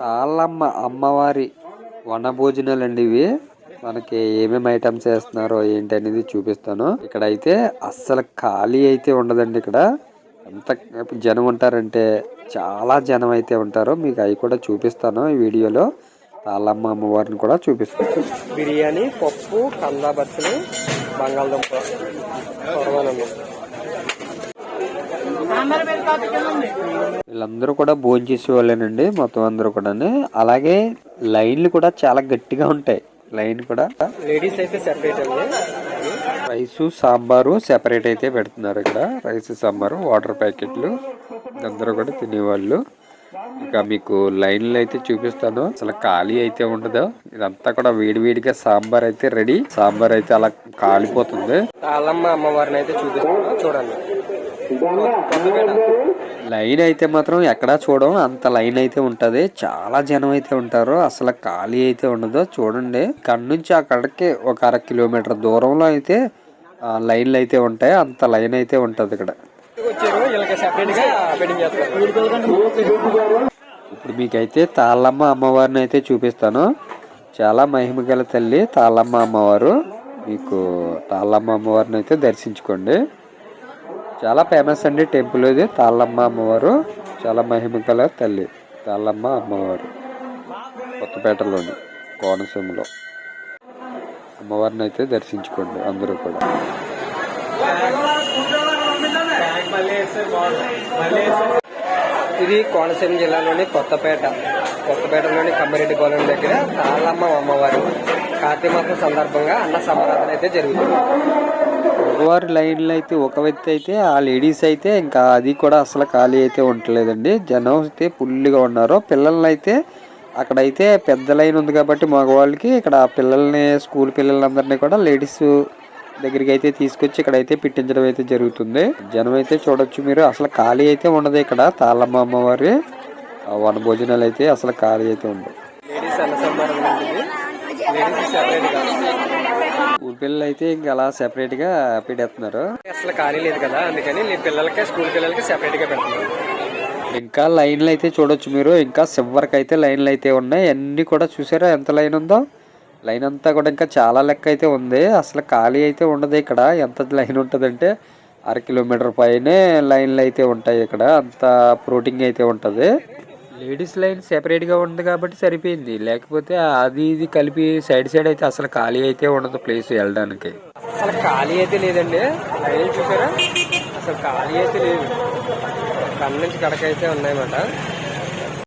తాళ్ళమ్మ అమ్మవారి వనభోజనాలు అండి ఇవి మనకి ఏమేమి ఐటమ్స్ వేస్తున్నారో ఏంటి అనేది చూపిస్తాను. ఇక్కడ అయితే అస్సలు ఖాళీ అయితే ఉండదండి ఇక్కడ. ఎంత జనం ఉంటారంటే చాలా జనం అయితే ఉంటారు. మీకు అవి కూడా చూపిస్తాను ఈ వీడియోలో. తాళ్ళమ్మ అమ్మవారిని కూడా చూపిస్తాను. బిర్యానీ పప్పు కందా బచ్చలు బంగాళదుంప వీళ్ళందరూ కూడా భోజనం చేసే వాళ్ళేనండి మొత్తం అందరూ కూడా అలాగే లైన్లు కూడా చాలా గట్టిగా ఉంటాయి. లైన్ కూడా లేడీస్ అయితే సెపరేట్ అండి రైసు సాంబారు సెపరేట్ అయితే పెడుతున్నారు ఇక్కడ. రైస్ సాంబారు వాటర్ ప్యాకెట్లు. అందరూ కూడా తినేవాళ్ళు. ఇక మీకు లైన్లు అయితే చూపిస్తాను. అసలు ఖాళీ అయితే ఉండదు. ఇదంతా కూడా వేడివేడిగా సాంబార్ అయితే రెడీ. సాంబార్ అయితే అలా కాలిపోతుంది. అమ్మవారిని అయితే చూపిస్తున్నాను చూడండి. లైన్ అయితే మాత్రం ఎక్కడా చూడం అంత లైన్ అయితే ఉంటది. చాలా జనం అయితే ఉంటారు. అసలు ఖాళీ అయితే ఉండదు. చూడండి ఇక్కడ నుంచి అక్కడికి ఒక అర కిలోమీటర్ దూరంలో అయితే లైన్లు అయితే ఉంటాయి. అంత లైన్ అయితే ఉంటది ఇక్కడ. ఇప్పుడు మీకైతే తాళ్ళమ్మ అమ్మవారిని అయితే చూపిస్తాను. చాలా మహిమ గల తల్లి తాళ్ళమ్మ అమ్మవారు. మీకు తాళ్ళమ్మ అమ్మవారిని అయితే దర్శించుకోండి. చాలా ఫేమస్ అండి టెంపుల్ ఇది. తాళ్ళమ్మ అమ్మవారు చాలా మహిమ గల తల్లి. తాళ్ళమ్మ అమ్మవారు. కొత్తపేటలోని కోనసీమలో. అమ్మవారిని అయితే దర్శించుకోండి అందరూ కూడా. ఇది కోనసీమ జిల్లాలోని కొత్తపేట. కొత్తపేటలోని కమ్మిరెడ్డి పొలం దగ్గర తాళ్ళమ్మ అమ్మవారు. కార్తీక మాసం సందర్భంగా అన్న సమారాధన అయితే జరుగుతుంది. మగవారి లైన్లు అయితే ఒక వ్యక్తి అయితే ఆ లేడీస్ అయితే ఇంకా అది కూడా అసలు ఖాళీ అయితే ఉండలేదండి. జనం అయితే ఫుల్గా ఉన్నారు. పిల్లల్ని అయితే అక్కడైతే పెద్ద లైన్ ఉంది కాబట్టి మగవాళ్ళకి ఇక్కడ పిల్లల్ని స్కూల్ పిల్లలందరినీ కూడా లేడీస్ దగ్గరికి అయితే తీసుకొచ్చి ఇక్కడ అయితే పెట్టించడం అయితే జరుగుతుంది. జనం అయితే చూడొచ్చు మీరు. అసలు ఖాళీ అయితే ఉండదు ఇక్కడ. తాళమ్మ అమ్మవారి వన భోజనాలు అయితే అసలు ఖాళీ అయితే ఉండవు. లేడీస్ స్కూల్ పిల్లలు అయితే ఇంకా అలా సెపరేట్గా పెట్టేస్తున్నారు అసలు ఖాళీ లేదు కదా అందుకని పిల్లలకి స్కూల్ పిల్లలకి సెపరేట్గా పెడుతున్నారు. ఇంకా లైన్లు అయితే చూడొచ్చు మీరు ఇంకా చివరికి అయితే లైన్లు అయితే ఉన్నాయి. అన్ని కూడా చూసారా? ఎంత లైన్ ఉందో? లైన్ అంతా కూడా ఇంకా చాలా లెక్క అయితే ఉంది. అసలు ఖాళీ అయితే ఉండదు ఇక్కడ. ఎంత లైన్ ఉంటుందంటే అర కిలోమీటర్ పైనే లైన్లు అయితే ఉంటాయి ఇక్కడ. అంత ప్రోటీన్ అయితే ఉంటుంది. లేడీస్ లైన్ సెపరేట్గా ఉంది కాబట్టి సరిపోయింది. లేకపోతే అది ఇది కలిపి సైడ్ సైడ్ అయితే అసలు ఖాళీ అయితే ఉండదు ప్లేస్ వెళ్ళడానికి. అసలు ఖాళీ అయితే లేదండి. లైన్ చూసారా? అసలు ఖాళీ అయితే లేదు కన్ను నుంచి కడకైతే ఉన్నాయన్నమాట.